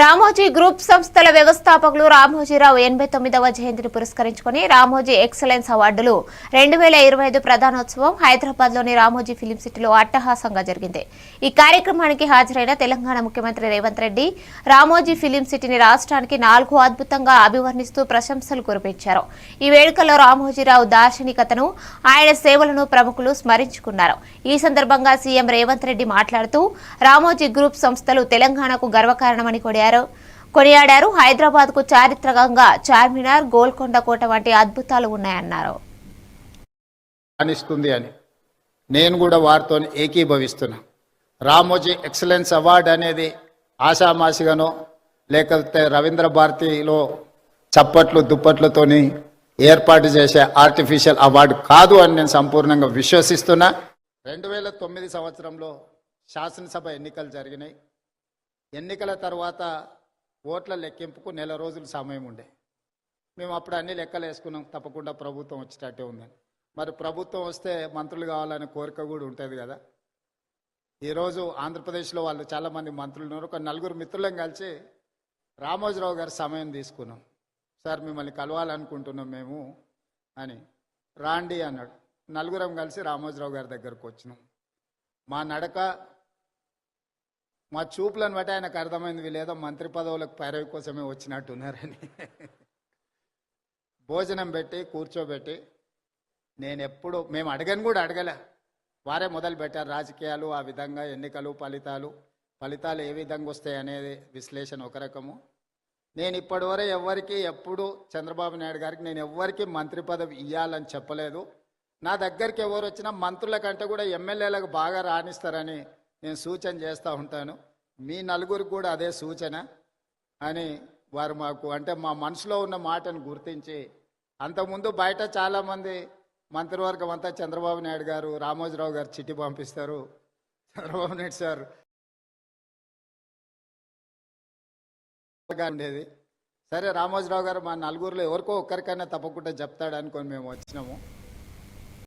Ramoji group సంస్థల వ్యవస్థాపకులు రామోజీరావు ఎనభై తొమ్మిదవ జయంతిని పురస్కరించుకుని రామోజీ ఎక్సలెన్స్ అవార్డులు రెండు వేల ఇరవై ఐదు ప్రధానోత్సవం హైదరాబాద్లోని రామోజీ ఫిలిం సిటీలో అట్టహాసంగా జరిగింది. ఈ కార్యక్రమానికి హాజరైన తెలంగాణ ముఖ్యమంత్రి రేవంత్ రెడ్డి రామోజీ ఫిలిం సిటీని రాష్ట్రానికి నాలుగు అద్భుతంగా అభివర్ణిస్తూ ప్రశంసలు కురిపించారు. ఈ వేడుకలో రామోజీరావు దార్శనికతను ఆయన సేవలను ప్రముఖులు స్మరించుకున్నారు. ఈ సందర్భంగా సీఎం రేవంత్ రెడ్డి మాట్లాడుతూ రామోజీ గ్రూప్ సంస్థలు తెలంగాణకు గర్వకారణమని కూడా కొనియాడారు హైదరాబాద్కు చారిత్రకంగా చార్మినార్ గోల్కొండ కోట వంటి అద్భుతాలు ఉన్నాయన్నారు. రాణిస్తుంది అని. నేను కూడా వారితో ఏకీభవిస్తున్నా. రామోజీ ఎక్సలెన్స్ అవార్డు అనేది ఆషామాషిగానో లేకపోతే రవీంద్ర భారతిలో చప్పట్లు దుప్పట్లతోని ఏర్పాటు చేసే ఆర్టిఫిషియల్ అవార్డు కాదు అని నేను సంపూర్ణంగా విశ్వసిస్తున్నా. రెండు వేల తొమ్మిది సంవత్సరంలో శాసనసభ ఎన్నికలు జరిగినాయి. ఎన్నికల తర్వాత ఓట్ల లెక్కింపుకు నెల రోజులు సమయం ఉండే. మేము అప్పుడు అన్ని లెక్కలు వేసుకున్నాం. తప్పకుండా ప్రభుత్వం వచ్చేటట్టే ఉందని. మరి ప్రభుత్వం వస్తే మంత్రులు కావాలనే కోరిక కూడా ఉంటుంది కదా. ఈరోజు ఆంధ్రప్రదేశ్లో వాళ్ళు చాలామంది మంత్రులు ఉన్నారు. ఒక నలుగురు మిత్రులను కలిసి రామోజీరావు గారి సమయం తీసుకున్నాం. సార్ మిమ్మల్ని కలవాలనుకుంటున్నాం మేము అని. రాండి అన్నాడు. నలుగురం కలిసి రామోజీరావు గారి దగ్గరకు వచ్చినాం. మా నడక మా చూపులను బట్టి ఆయనకు అర్థమైంది వీళ్ళేదో మంత్రి పదవులకు పైరవి కోసమే వచ్చినట్టున్నారని. భోజనం పెట్టి కూర్చోబెట్టి నేను ఎప్పుడు మేము అడగని కూడా అడగలే. వారే మొదలు పెట్టారు రాజకీయాలు ఆ విధంగా ఎన్నికలు ఫలితాలు. ఫలితాలు ఏ విధంగా వస్తాయి అనేది విశ్లేషణ ఒక రకము. నేను ఇప్పటివరకు ఎవరికి ఎప్పుడు చంద్రబాబు నాయుడు గారికి నేను ఎవ్వరికి మంత్రి పదవి ఇవ్వాలని చెప్పలేదు. నా దగ్గరికి ఎవరు వచ్చినా మంత్రుల కంటే కూడా ఎమ్మెల్యేలకు బాగా రాణిస్తారని నేను సూచన చేస్తూ ఉంటాను. మీ నలుగురికి కూడా అదే సూచన అని వారు మాకు అంటే మా మనసులో ఉన్న మాటను గుర్తించి అంతకుముందు బయట చాలామంది మంత్రివర్గం అంతా చంద్రబాబు నాయుడు గారు రామోజీరావు గారు చిట్టి పంపిస్తారు. చంద్రబాబు నాయుడు సార్ ఉండేది. సరే రామోజీరావు గారు మా నలుగురిలో ఎవరికో ఒక్కరికైనా తప్పకుండా చెప్తాడు అనుకొని మేము వచ్చినాము.